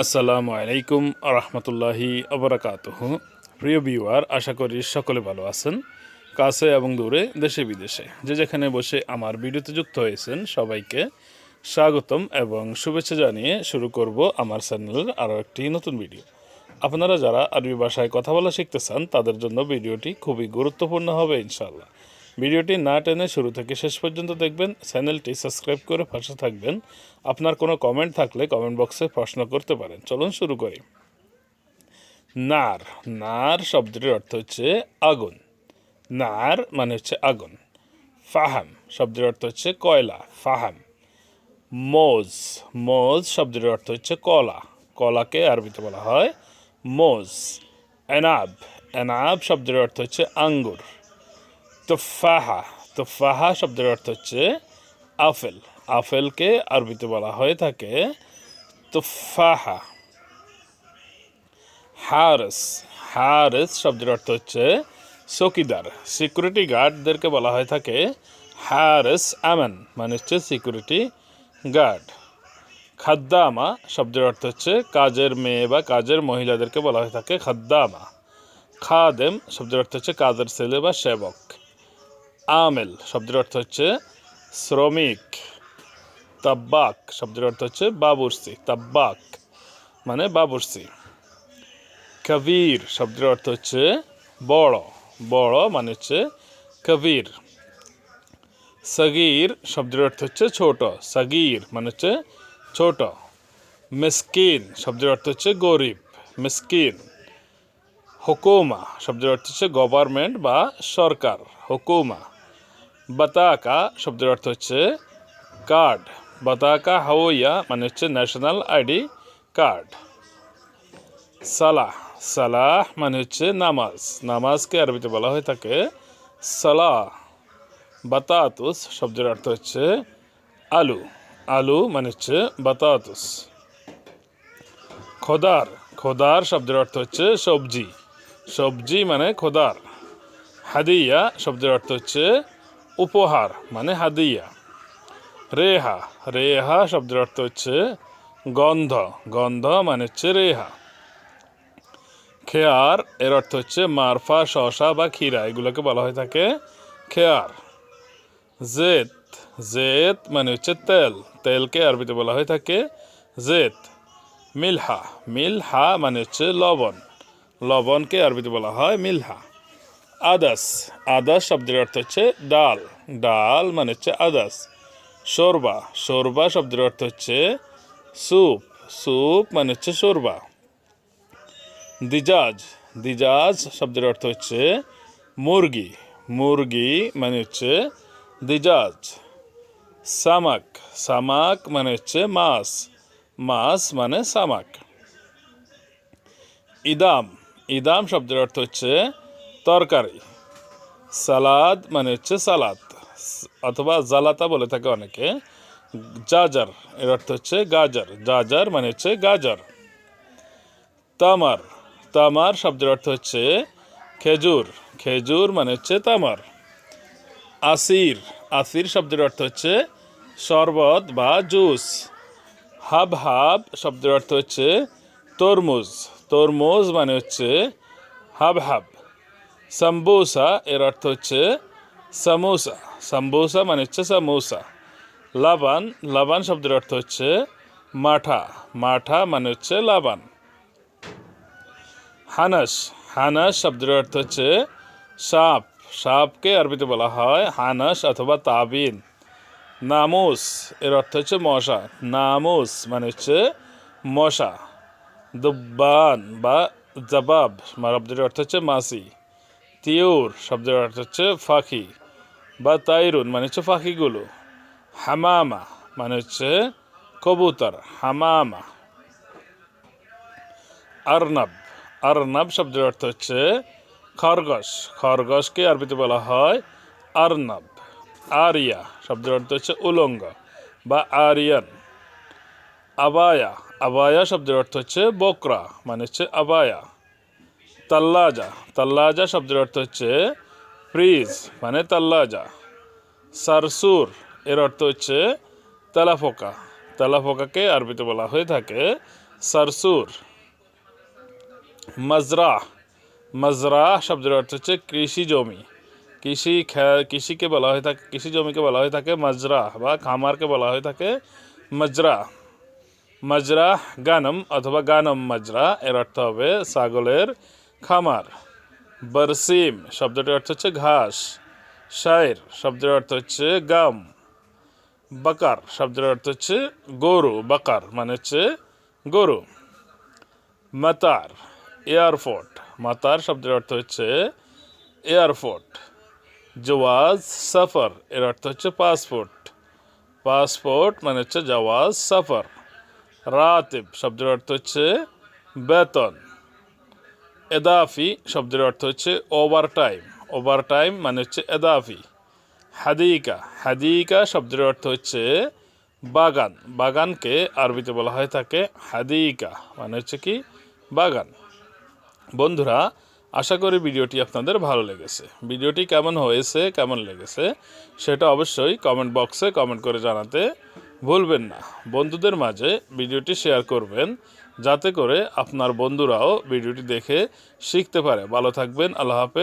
আসসালামু আলাইকুম রহমতুল্লাহি আবরাকাতহ। প্রিয় বিওয়ার আশা করি সকলে ভালো আছেন, কাছে এবং দূরে, দেশে বিদেশে। যে যেখানে বসে আমার ভিডিওতে যুক্ত হয়েছেন সবাইকে স্বাগতম এবং শুভেচ্ছা জানিয়ে শুরু করব আমার চ্যানেলের আরও একটি নতুন ভিডিও। আপনারা যারা আরবি ভাষায় কথা বলা শিখতে চান, তাদের জন্য ভিডিওটি খুবই গুরুত্বপূর্ণ হবে ইনশাআল্লাহ। ভিডিওটি না টেনে শুরু থেকে শেষ পর্যন্ত দেখবেন, চ্যানেলটি সাবস্ক্রাইব করে পাশে থাকবেন। আপনার কোনো কমেন্ট থাকলে কমেন্ট বক্সে প্রশ্ন করতে পারেন। চলুন শুরু করি। নার নার শব্দটির অর্থ হচ্ছে আগুন। নার মানে হচ্ছে আগুন। ফাহাম শব্দের অর্থ হচ্ছে কয়লা, ফাহাম। মোজ মোজ শব্দের অর্থ হচ্ছে কলা। কলাকে আরবিতে বলা হয় মোজ। এনাব এনাব শব্দের অর্থ হচ্ছে আঙ্গুর। তোফাহা তোফাহা শব্দের অর্থ হচ্ছে আফেল। আফেলকে আরবিতে বলা হয়ে থাকে তোফাহা। হারেস। হারেস শব্দের অর্থ হচ্ছে চকিদার। সিকিউরিটি গার্ডদেরকে বলা হয়ে থাকে হারেস আমান মানে হচ্ছে সিকিউরিটি গার্ড। খাদ্দামা শব্দের অর্থ হচ্ছে কাজের মেয়ে বা কাজের মহিলাদেরকে বলা হয়ে থাকে খাদ্দামা। খাদেম শব্দের অর্থ হচ্ছে কাজের ছেলে বা সেবক। আমেল, শব্দের অর্থ হচ্ছে শ্রমিক, তাব্বাক, শব্দের অর্থ হচ্ছে বাবুর্সি তাব্বাক মানে বাবুর্সি কবির, শব্দের অর্থ হচ্ছে বড় বড় মানে হচ্ছে কবির। সগির, শব্দের অর্থ হচ্ছে ছোট, সগির মানে হচ্ছে ছোট। মিসকিন, শব্দের অর্থ হচ্ছে গরিব, মিসকিন। হুকুমা, শব্দের অর্থ হচ্ছে গভর্নমেন্ট বা সরকার, হুকুমা। বাতাকা শব্দের অর্থ হচ্ছে কার্ড। বাতাকা হাওয়া মানে হচ্ছে ন্যাশনাল আইডি কার্ড সালাহ। সালাহ মানে হচ্ছে নামাজ। নামাজকে আরবিতে বলা হয়ে থাকে সালাহ। বাতাতুস শব্দের অর্থ হচ্ছে আলু। আলু মানে হচ্ছে বাতাতুস। খোদার। খোদার শব্দের অর্থ হচ্ছে সবজি। সবজি মানে খোদার। হাদিয়া শব্দের অর্থ হচ্ছে উপহার মানে হাদিয়া। রেহা রেহা শব্দের অর্থ হচ্ছে গন্ধ। গন্ধ মানে হচ্ছে রেহা। খেয়ার, এর অর্থ হচ্ছে মারফা, শশা বা ক্ষীরা, এগুলোকে বলা হয়ে থাকে খেয়ার। জেত জেত মানে হচ্ছে তেল। তেলকে আরবিতে বলা হয়ে থাকে জেত। মিলহা মিলহা মানে হচ্ছে লবণ। লবণকে আরবিতে বলা হয় মিলহা। আদাস। আদাস শব্দের অর্থ হচ্ছে ডাল। ডাল মানে হচ্ছে আদাস। শোরবা। শোরবা শব্দের অর্থ হচ্ছে স্যুপ। স্যুপ মানে হচ্ছে শোরবা। দিজাজ। দিজাজ শব্দের অর্থ হচ্ছে মুরগি। মুরগি মানে হচ্ছে দিজাজ। সামাক। সামাক মানে হচ্ছে মাছ। মাছ মানে সামাক। ইদাম। ইদাম শব্দের অর্থ হচ্ছে তরকারি। সালাদ মানে হচ্ছে সালাদ। অথবা জালাতা বলে থাকে অনেকে। জাজার, এর অর্থ হচ্ছে গাজর। জাজার মানে হচ্ছে গাজর। তামার তামার শব্দের অর্থ হচ্ছে খেজুর। খেজুর মানে হচ্ছে তামার। আসির আসির শব্দের অর্থ হচ্ছে শরবত বা জুস। হাব হাব শব্দের অর্থ হচ্ছে তরমুজ। তরমুজ মানে হচ্ছে হাব হাব। সাম্বুসা এর অর্থ হচ্ছে সামোসা সাম্বুসা মানে হচ্ছে সামোসা লাবান লাবান শব্দের অর্থ হচ্ছে মাঠা। মাঠা মানে হচ্ছে লাবান। হানাস হানাস শব্দের অর্থ হচ্ছে সাপ। সাপকে আরবিতে বলা হয় হানাস অথবা তাবিন। নামুস, এর অর্থ হচ্ছে মশা। নামুস মানে হচ্ছে মশা। দুব্বান বা জবাব। শব্দের অর্থ হচ্ছে মাসি তিউর শব্দের অর্থ হচ্ছে ফাঁকি বা তাইরুন মানে হচ্ছে পাখিগুলো হামামা মানে হচ্ছে কবুতর, হামামা। আরনাব আরনাব শব্দের অর্থ হচ্ছে খরগোশ, খরগোশকে আরবিতে বলা হয় আরনাব। আরিয়া শব্দের অর্থ হচ্ছে উলঙ্গ বা আরিয়ান। আবায়া আবায়া শব্দের অর্থ হচ্ছে বকরা মানে হচ্ছে আবায়া। তাল্লাজা। তাল্লাজা শব্দের অর্থ হচ্ছে ফ্রিজ মানে তাল্লাজা। সারসুর, এর অর্থ হচ্ছে তেলাফোকা। তেলাফোকাকে আরবিতে বলা হয়ে থাকে সারসুর। মাজরা। মাজরা শব্দের অর্থ হচ্ছে কৃষি জমি। কৃষি কৃষিকে বলা হয়ে থাকে, কৃষি জমিকে বলা হয়ে থাকে মাজরা বা খামারকে বলা হয়ে থাকে মাজরা। মাজরা গানম অথবা গানম মাজরা, এর অর্থ হবে ছাগলের খামার, বরসিম, শব্দটির অর্থ হচ্ছে ঘাস শায়ের শব্দের অর্থ হচ্ছে গাম, বাকার, শব্দের অর্থ হচ্ছে গরু, বাকার মানে হচ্ছে গরু, মাতার এয়ারপোর্ট মাতার শব্দের অর্থ হচ্ছে এয়ারপোর্ট জওয়াজ সফর, এর অর্থ হচ্ছে পাসপোর্ট পাসপোর্ট মানে হচ্ছে জওয়াজ সফর, রাতিব, শব্দের অর্থ হচ্ছে বেতন এদাফি শব্দের অর্থ হচ্ছে ওভার টাইম ওভার টাইম মানে হচ্ছে এদাফি। হাদিকা। হাদিকা শব্দের অর্থ হচ্ছে বাগান। বাগানকে আরবিতে বলা হয় থাকে হাদিকা। মানে হচ্ছে কি? বাগান। বন্ধুরা, আশা করি ভিডিওটি আপনাদের ভালো লেগেছে। ভিডিওটি কেমন হয়েছে, কেমন লেগেছে, সেটা অবশ্যই কমেন্ট বক্সে কমেন্ট করে জানাতে ভুলবেন না। বন্ধুদের মাঝে ভিডিওটি শেয়ার করবেন। যাতে করে আপনার বন্ধুরাও ভিডিওটি দেখে শিখতে পারে। ভালো থাকবেন আল্লাহ হাফেজ।